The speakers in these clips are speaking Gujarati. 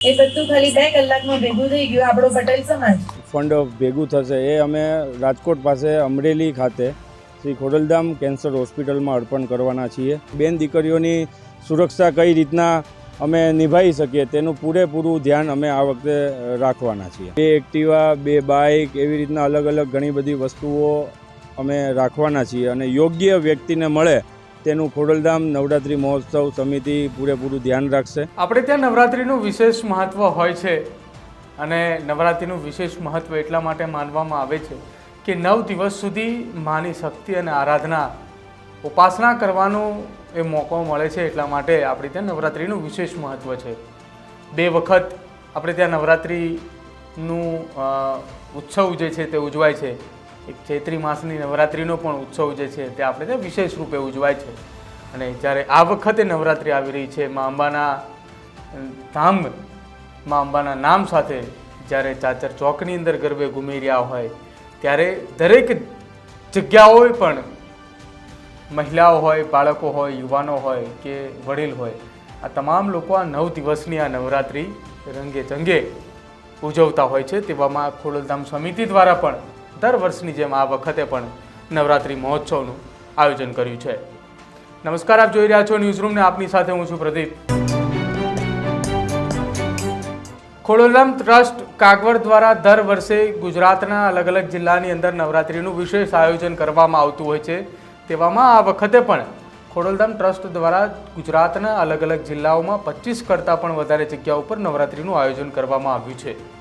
એ બધું ખાલી બે કલાકમાં ભેગું થઈ ગયું, આપણો પટેલ સમાજ. ફંડ ભેગું થશે. એ અમે રાજકોટ પાસે અમરેલી ખાતે શ્રી ખોડલધામ કેન્સર હોસ્પિટલમાં અર્પણ કરવાના છીએ. બેન દીકરીઓની સુરક્ષા કઈ રીતના અમે નિભાવી શકીએ તેનું પૂરેપૂરું ધ્યાન અમે આ વખતે રાખવાના છીએ. બે એક્ટિવા, બે બાઇક એવી રીતના અલગ અલગ ઘણી બધી વસ્તુઓ અમે રાખવાના છીએ અને યોગ્ય વ્યક્તિને મળે તેનું ખોડલધામ નવરાત્રિ મહોત્સવ સમિતિ પૂરેપૂરું ધ્યાન રાખશે. આપણે ત્યાં નવરાત્રિનું વિશેષ મહત્ત્વ હોય છે અને નવરાત્રિનું વિશેષ મહત્ત્વ એટલા માટે માનવામાં આવે છે કે નવ દિવસ સુધી માની શક્તિ અને આરાધના ઉપાસના કરવાનો એ મોકો મળે છે એટલા માટે આપણે ત્યાં નવરાત્રિનું વિશેષ મહત્ત્વ છે. બે વખત આપણે ત્યાં નવરાત્રિનું ઉત્સવ જે છે તે ઉજવાય છે. ચૈત્રી માસની નવરાત્રિનો પણ ઉત્સવ જે છે તે આપણે વિશેષ રૂપે ઉજવાય છે. અને જ્યારે આ વખતે નવરાત્રિ આવી રહી છે, મા અંબાના ધામ, મા અંબાના નામ સાથે જ્યારે ચાચર ચોકની અંદર ગરબે ઘૂમી રહ્યા હોય, ત્યારે દરેક જગ્યાઓએ પણ મહિલાઓ હોય, બાળકો હોય, યુવાનો હોય કે વડીલ હોય, આ તમામ લોકો આ નવ દિવસની આ નવરાત્રિ રંગે ચંગે ઉજવતા હોય છે તેવામાં ખોડલધામ સમિતિ દ્વારા પણ દર વર્ષની જેમ આ વખતે પણ નવરાત્રિ મહોત્સવનું આયોજન કર્યું છે. નમસ્કાર, આપ જોઈ રહ્યા છો ન્યૂઝરૂમને આપની સાથે હું છું પ્રદીપ. ખોડોલધામ ટ્રસ્ટ કાગવડ દ્વારા દર વર્ષે ગુજરાતના અલગ અલગ જિલ્લાની અંદર નવરાત્રિનું વિશેષ આયોજન કરવામાં આવતું હોય છે. તેવામાં આ વખતે પણ ખોડલધામ ટ્રસ્ટ દ્વારા ગુજરાતના અલગ અલગ જિલ્લાઓમાં પચીસ કરતાં પણ વધારે જગ્યાઓ પર નવરાત્રિનું આયોજન કરવામાં આવ્યું છે.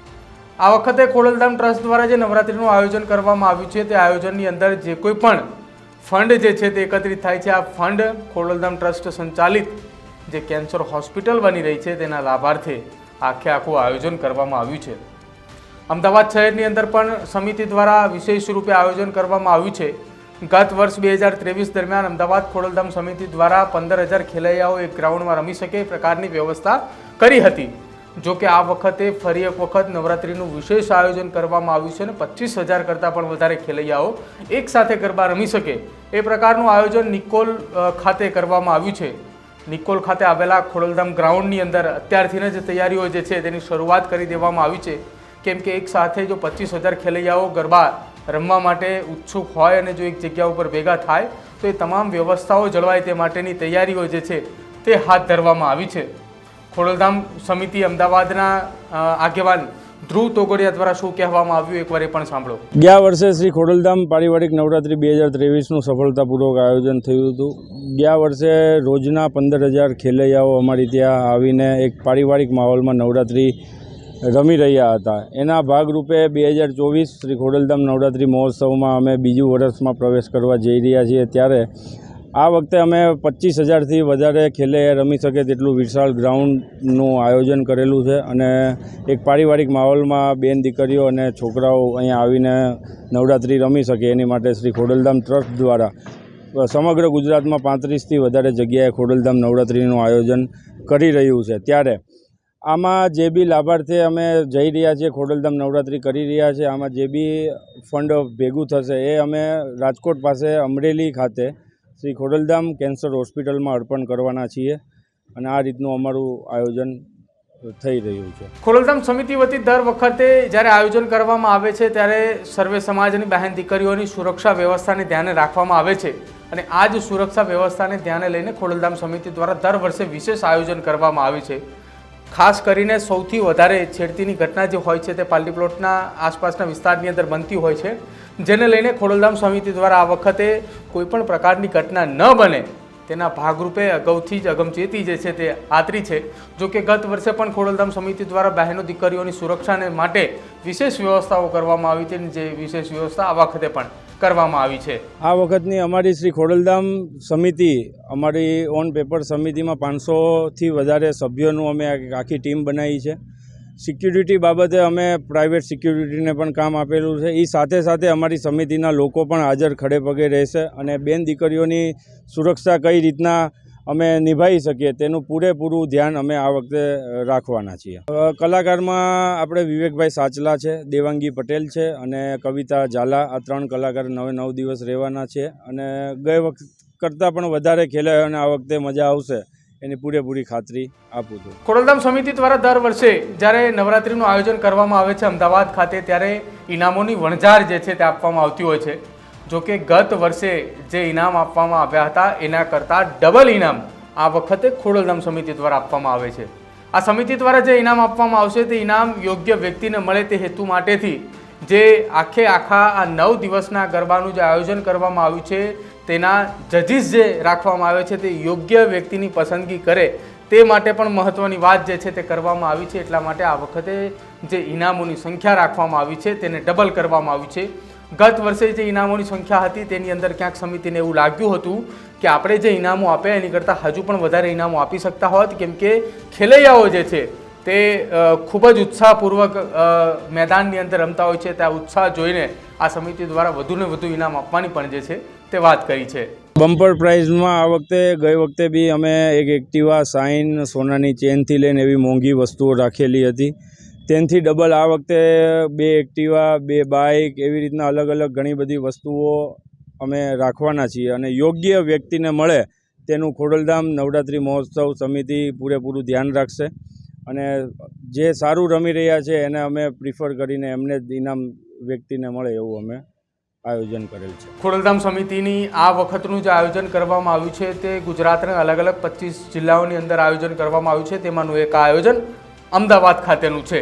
આ વખતે ખોડલધામ ટ્રસ્ટ દ્વારા જે નવરાત્રિનું આયોજન કરવામાં આવ્યું છે, તે આયોજનની અંદર જે કોઈ પણ ફંડ જે છે, તે એકત્રિત થાય છે. આ ફંડ ખોડલધામ ટ્રસ્ટ સંચાલિત જે કેન્સર હોસ્પિટલ બની રહી છે, તેના લાભાર્થે આખે આખું આયોજન કરવામાં આવ્યું છે. અમદાવાદ શહેરની અંદર પણ સમિતિ દ્વારા વિશેષ રૂપે આયોજન કરવામાં આવ્યું છે. ગત વર્ષ બે હજાર ત્રેવીસ દરમિયાન અમદાવાદ ખોડલધામ સમિતિ દ્વારા પંદર હજાર ખેલૈયાઓ એક ગ્રાઉન્ડમાં રમી શકે એ પ્રકારની વ્યવસ્થા કરી હતી. જો કે આ વખતે ફરી એક વખત નવરાત્રિનું વિશેષ આયોજન કરવામાં આવ્યું છે અને પચીસ હજાર કરતાં પણ વધારે ખેલૈયાઓ એકસાથે ગરબા રમી શકે. એ પ્રકારનું આયોજન નિકોલ ખાતે કરવામાં આવ્યું છે. નિકોલ ખાતે આવેલા ખોડલધામ ગ્રાઉન્ડની અંદર અત્યારથી જ તૈયારીઓ જે છે તેની શરૂઆત કરી દેવામાં આવી છે. કેમ કે એક સાથે જો પચીસ હજાર ખેલૈયાઓ ગરબા રમવા માટે ઉત્સુક હોય અને જો એક જગ્યા ઉપર ભેગા થાય, તો એ તમામ વ્યવસ્થાઓ જળવાય તે માટેની તૈયારીઓ જે છે તે હાથ ધરવામાં આવી છે. ખોડલધામ સમિતિ અમદાવાદના આગેવાન ધ્રુવ તોગડિયા દ્વારા શું કહેવામાં આવ્યું એકવાર એ પણ સાંભળો. ગયા વર્ષે શ્રી ખોડલધામ પારિવારિક નવરાત્રી બે હજાર ત્રેવીસનું સફળતાપૂર્વક આયોજન થયું હતું. ગયા વર્ષે રોજના પંદર હજાર ખેલૈયાઓ અમારી ત્યાં આવીને એક પારિવારિક માહોલમાં નવરાત્રિ રમી રહ્યા હતા. એના ભાગરૂપે બે હજાર ચોવીસ શ્રી ખોડલધામ નવરાત્રિ મહોત્સવમાં અમે બીજું વર્ષમાં પ્રવેશ કરવા જઈ રહ્યા છીએ. ત્યારે આ વખતે અમે પચીસ હજારથી વધારે ખેલે રમી શકે તેટલું વિશાળ ગ્રાઉન્ડનું આયોજન કરેલું છે અને એક પારિવારિક માહોલમાં બેન દીકરીઓ અને છોકરાઓ અહીંયા આવીને નવરાત્રિ રમી શકે એની માટે શ્રી ખોડલધામ ટ્રસ્ટ દ્વારા સમગ્ર ગુજરાતમાં પાંત્રીસથી વધારે જગ્યાએ ખોડલધામ નવરાત્રિનું આયોજન કરી રહ્યું છે. ત્યારે આમાં જે બી લાભાર્થે અમે જઈ રહ્યા છીએ, ખોડલધામ નવરાત્રિ કરી રહ્યા છીએ આમાં જે બી ફંડ ભેગું થશે એ અમે રાજકોટ પાસે અમરેલી ખાતે શ્રી ખોડલધામ કેન્સર હોસ્પિટલમાં અર્પણ કરવાના છીએ અને આ રીતનું અમારું આયોજન થઈ રહ્યું છે. ખોડલધામ સમિતિ વતી દર વખતે જ્યારે આયોજન કરવામાં આવે છે ત્યારે સર્વે સમાજની બહેન દીકરીઓની સુરક્ષા વ્યવસ્થાને ધ્યાને રાખવામાં આવે છે અને આ જ સુરક્ષા વ્યવસ્થાને ધ્યાને લઈને ખોડલધામ સમિતિ દ્વારા દર વર્ષે વિશેષ આયોજન કરવામાં આવે છે. ખાસ કરીને સૌથી વધારે છેડતીની ઘટના જે હોય છે તે પાલડી પ્લોટના આસપાસના વિસ્તારની અંદર બનતી હોય છે, જેને લઈને ખોડલધામ સમિતિ દ્વારા આ વખતે કોઈપણ પ્રકારની ઘટના ન બને તેના ભાગરૂપે અગાઉથી જ અગમચેતી જે છે તે આતરી છે. જો કે ગત વર્ષે પણ ખોડલધામ સમિતિ દ્વારા બહેનો દીકરીઓની સુરક્ષાને માટે વિશેષ વ્યવસ્થાઓ કરવામાં આવી હતી જે વિશેષ વ્યવસ્થા આ વખતે પણ કરવામાં આવી છે. આ વખતની અમારી શ્રી ખોડલધામ સમિતિ, અમારી ઓન પેપર સમિતિમાં પાંચસોથી વધારે સભ્યોનું અમે આખી ટીમ બનાવી છે. સિક્યુરિટી બાબતે અમે પ્રાઇવેટ સિક્યુરિટીને પણ કામ આપેલું છે. એ સાથે સાથે અમારી સમિતિના લોકો પણ હાજર ખડે પગે રહેશે અને બેન દીકરીઓની સુરક્ષા કઈ રીતના અમે નિભાવી શકીએ, તેનું પૂરેપૂરું ધ્યાન અમે આ વખતે રાખવાના છીએ. કલાકારમાં આપણે વિવેકભાઈ સાચલા છે, દેવાંગી પટેલ છે અને કવિતા ઝાલા, આ ત્રણ કલાકાર નવે નવ દિવસ રહેવાના છે અને ગઈ વખત કરતાં પણ વધારે ખેલાયો અને આ વખતે મજા આવશે, એની પૂરેપૂરી ખાતરી આપું છું. ખોડલધામ સમિતિ દ્વારા દર વર્ષે જ્યારે નવરાત્રિનું આયોજન કરવામાં આવે છે અમદાવાદ ખાતે, ત્યારે ઇનામોની વણઝાર જે છે તે આપવામાં આવતી હોય છે. જો કે ગત વર્ષે જે ઇનામ આપવામાં આવ્યા હતા, એના કરતાં ડબલ ઇનામ આ વખતે ખોડલધામ સમિતિ દ્વારા આપવામાં આવે છે. આ સમિતિ દ્વારા જે ઇનામ આપવામાં આવશે, તે ઇનામ યોગ્ય વ્યક્તિને મળે તે હેતુ માટેથી જે આખે આખા આ નવ દિવસના ગરબાનું જે આયોજન કરવામાં આવ્યું છે, તેના જજીસ જે રાખવામાં આવે છે, તે યોગ્ય વ્યક્તિની પસંદગી કરે, તે માટે પણ મહત્ત્વની વાત જે છે તે કરવામાં આવી છે. એટલા માટે આ વખતે જે ઇનામોની સંખ્યા રાખવામાં આવી છે, તેને ડબલ કરવામાં આવી છે. ગત વર્ષે જે ઇનામોની સંખ્યા હતી તેની અંદર ક્યાંક સમિતિને એવું લાગ્યું હતું કે આપણે જે ઇનામો આપ્યા એની કરતાં હજુ પણ વધારે ઇનામો આપી શકતા હોત, કેમ કે ખેલૈયાઓ જે છે તે ખૂબ જ ઉત્સાહપૂર્વક મેદાનની અંદર રમતા હોય છે. ત્યાં ઉત્સાહ જોઈને આ સમિતિ દ્વારા વધુને વધુ ઇનામ આપવાની પણ જે છે તે વાત કરી છે. બમ્પર પ્રાઇઝમાં આ વખતે, ગઈ વખતે બી અમે એક એક્ટિવા સાઇન સોનાની ચેનથી લઈને એવી મોંઘી વસ્તુઓ રાખેલી હતી. તેનાથી ડબલ આ વખતે બે એક્ટિવા બે બાઇક એવી રીતના અલગ અલગ ઘણી બધી વસ્તુઓ અમે રાખવાના છીએ અને યોગ્ય વ્યક્તિને મળે તેનું ખોડલધામ નવરાત્રિ મહોત્સવ સમિતિ પૂરેપૂરું ધ્યાન રાખશે અને જે સારું રમી રહ્યા છે એને અમે પ્રિફર કરીને એમને જ ઇનામ વ્યક્તિને મળે એવું અમે આયોજન કરેલ છે. ખોડલધામ સમિતિની આ વખતનું જે આયોજન કરવામાં આવ્યું છે તે ગુજરાતના અલગ અલગ પચીસ જિલ્લાઓની અંદર આયોજન કરવામાં આવ્યું છે તેમાંનું એક આયોજન અમદાવાદ ખાતેનું છે.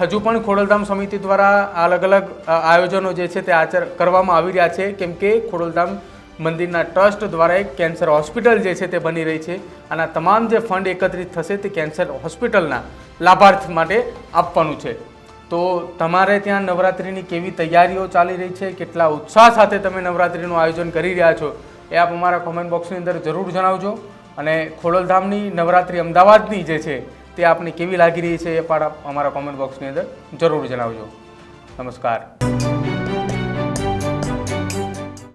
હજુ પણ ખોડલધામ સમિતિ દ્વારા અલગ અલગ આયોજનો જે છે તે આચર, કરવામાં આવી રહ્યા છે. કેમ કે ખોડલધામ મંદિરના ટ્રસ્ટ દ્વારા એક કેન્સર હોસ્પિટલ જે છે તે બની રહી છે. અને તમામ જે ફંડ એકત્રિત થશે તે કેન્સર હોસ્પિટલના લાભાર્થી માટે આપવાનું છે. તો તમારે ત્યાં નવરાત્રિની કેવી તૈયારીઓ ચાલી રહી છે? કેટલા ઉત્સાહ સાથે તમે નવરાત્રિનું આયોજન કરી રહ્યા છો? એ આપ અમારા કોમેન્ટ બોક્સની અંદર જરૂર જણાવજો. અને ખોડલધામની નવરાત્રિ અમદાવાદની જે છે તે આપને કેવી લાગી રહી છે એ પણ અમારા કોમેન્ટ બોક્સની અંદર જરૂર જણાવજો. નમસ્કાર.